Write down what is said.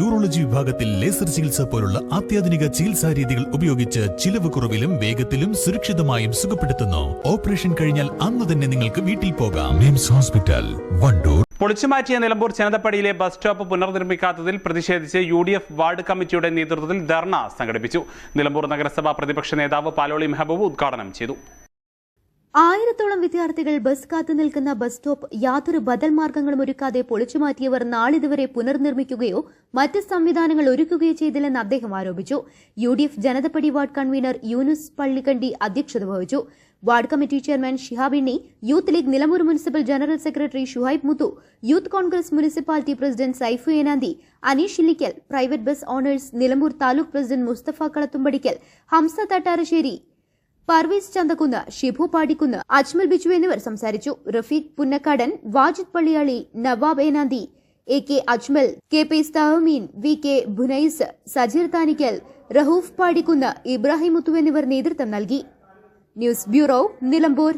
Urology വിഭാഗത്തിൽ laser ചികിത്സ പോലുള്ള അത്യാധുനിക ചികിത്സാ രീതികൾ ഉപയോഗിച്ച് ചിലവ് കുറവിലും വേഗത്തിലും സുരക്ഷിതമായും സുഖപ്പെടുത്തുന്നു. ഓപ്പറേഷൻ കഴിഞ്ഞാൽ അന്ന് തന്നെ നിങ്ങൾക്ക് വീട്ടിൽ പോകാം. MIMS hospital Wandoor. പൊളിച്ചുമാറ്റിയ നിലമ്പൂർ ജനതപ്പടിയിലെ ബസ് സ്റ്റോപ്പ് പുനർനിർമ്മിക്കാത്തതിൽ പ്രതിഷേധിച്ച് യു ഡി എഫ് വാർഡ് കമ്മിറ്റിയുടെ നേതൃത്വത്തിൽ ധർണ സംഘടിപ്പിച്ചു. നിലമ്പൂർ നഗരസഭാ പ്രതിപക്ഷ നേതാവ് പാലോളി മെഹബൂബ് ഉദ്ഘാടനം ചെയ്തു. ആയിരത്തോളം വിദ്യാർത്ഥികൾ ബസ് കാത്തു നിൽക്കുന്ന ബസ് സ്റ്റോപ്പ് യാതൊരു ബദൽ മാർഗങ്ങളും ഒരുക്കാതെ പൊളിച്ചുമാറ്റിയവർ നാളിതുവരെ പുനർനിർമ്മിക്കുകയോ മറ്റ് സംവിധാനങ്ങൾ ഒരുക്കുകയോ ചെയ്തില്ലെന്ന് അദ്ദേഹം ആരോപിച്ചു. U D F Janathappadi ward convener Yunus Pallikandi അധ്യക്ഷത വഹിച്ചു. Ward committee chairman Shihab Inni youth league Nilambur municipal general secretary Shuhaib Muthu youth Congress municipality president Saifu Enanthi Aneesh Illikkal private bus owners Nilambur taluk president Mustafa Kalathumpadikkal Hamza Thattarassery Parvez Chanthakkunnu Shibu Padikkunnu Ajmal Biju എന്നിവർ സംസാരിച്ചു. Rafeeq Punnakkadan Wajid Palliyali Nawab Enanthi A K Ajmal K P സ്തഹമീൻ V K Bunais Sajeer Thanikkal Rahoof Padikkunnu Ibrahim Muthu എന്നിവർ നേതൃത്വം നൽകി. News bureau Nilambur.